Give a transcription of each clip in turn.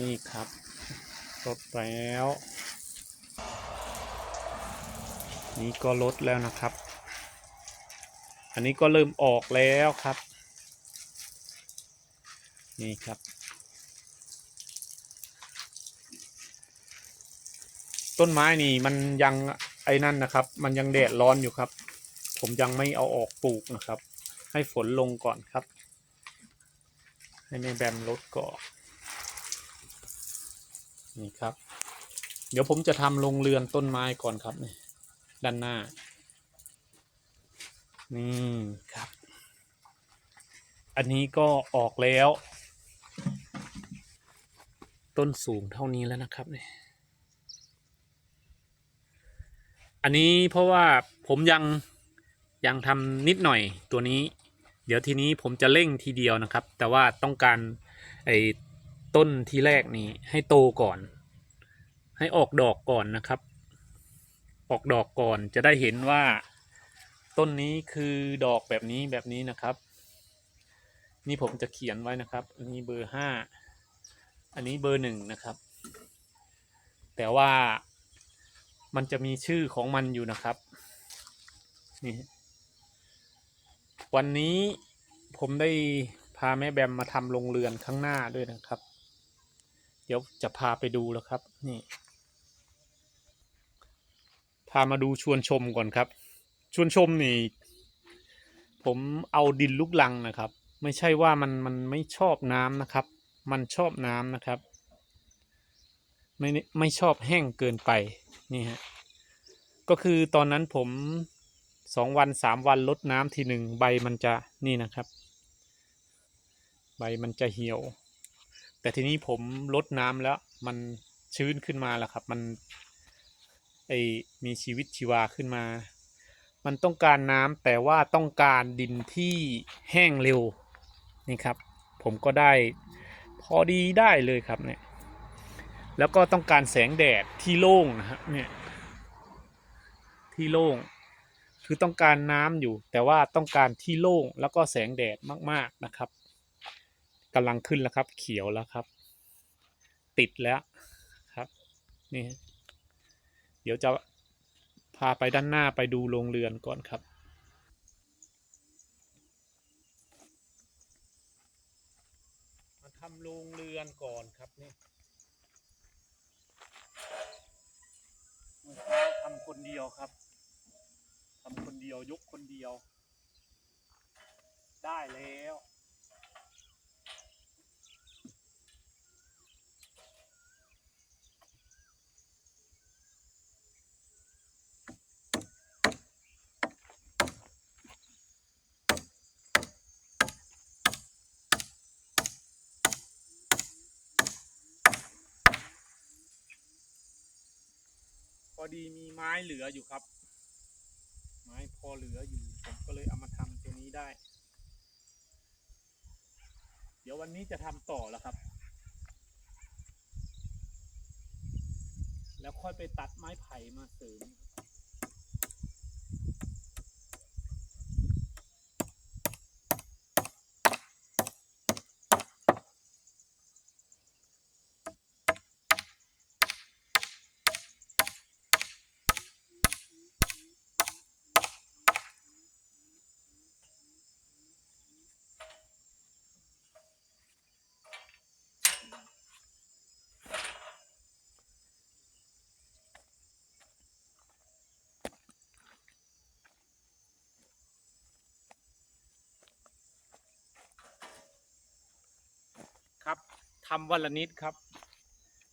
นี่ครับลดแล้ว นี่ก็ลดแล้วนะครับ อันนี้ก็เริ่มออกแล้วครับ นี่ครับ ต้นไม้นี่มันยังไอ้นั่นนะครับ มันยังแดดร้อนอยู่ครับ ผมยังไม่เอาออกปลูกนะครับ ให้ฝนลงก่อนครับ ให้แม่แบมลดก่อน นี่ครับ เดี๋ยวผมจะทำโรงเรือนต้นไม้ก่อนครับนี่ด้านหน้า นี่ครับ อันนี้ก็ออกแล้ว ต้นสูงเท่านี้แล้วนะครับเนี่ยอันนี้เพราะว่าผมยังยังทำนิดหน่อยตัวนี้ เดี๋ยวทีนี้ผมจะเร่งทีเดียวนะครับ แต่ว่าต้องการไอ ต้นที่แรกนี้ให้โตก่อน ให้ออกดอกก่อนนะครับ ออกดอกก่อนจะได้เห็นว่า ต้นนี้คือดอกแบบนี้แบบนี้นะครับ นี่ผมจะเขียนไว้นะครับอันนี้เบอร์ห้าอันนี้เบอร์หนึ่งนะครับ แต่ว่ามันจะมีชื่อของมันอยู่นะครับนี่วันนี้ผมได้พาแม่แบมมาทำโรงเรือนข้างหน้าด้วยนะครับ เดี๋ยวจะพาไปดูแล้วครับ นี่ พามาดูชวนชมก่อนครับ ชวนชมนี่ ผมเอาดินลูกลังนะครับ ไม่ใช่ว่ามันมันไม่ชอบน้ำนะครับ มันชอบน้ำนะครับ ไม่ไม่ชอบแห้งเกินไปนี่ฮะก็คือตอนนั้นผมสองวันสามวันลดน้ำทีหนึ่งใบมันจะนี่นะครับ ใบมันจะเหี่ยว แต่ทีนี้ผมลดน้ำแล้ว มันชื้นขึ้นมาแล้วครับ มันไอมีชีวิตชีวาขึ้นมา มันต้องการน้ำแต่ว่าต้องการดินที่แห้งเร็วนี่ครับ ผมก็ได้พอดีได้เลยครับเนี่ยแล้วก็ต้องการแสงแดดที่โล่งนะครับเนี่ยที่โล่งคือต้องการน้ำอยู่ แต่ว่าต้องการที่โล่งแล้วก็แสงแดดมาก ๆนะครับ กำลังขึ้นแล้วครับ เขียวแล้วครับ ติดแล้วครับ นี่ เดี๋ยวจะพาไปด้านหน้าไปดูโรงเรือนก่อนครับมาทำโรงเรือนก่อนครับนี่เช้าทำคนเดียวครับทำคนเดียวยกคนเดียว ได้แล้ว อดีมีไม้เหลืออยู่ครับ ไม้พอเหลืออยู่ผมก็เลยเอามาทำตัวนี้ได้ เดี๋ยววันนี้จะทำต่อแล้วครับ แล้วค่อยไปตัดไม้ไผ่มาเสริม ครับ ทำวันละนิดครับ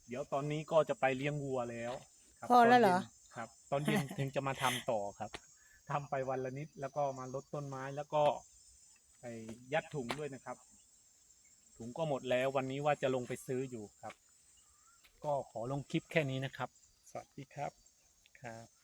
เดี๋ยวตอนนี้ก็จะไปเลี้ยงวัวแล้วครับพอแล้วเหรอ ตนย็นครับ ตอนเย็นถึงจะมาทำต่อครับทำไปวันละนิดแล้วก็มาลดต้นไม้แล้วก็ไปยัดถุงด้วยนะครับ ถุงก็หมดแล้ววันนี้ว่าจะลงไปซื้ออยู่ครับ ก็ขอลงคลิปแค่นี้นะครับ สวัสดีครับครับ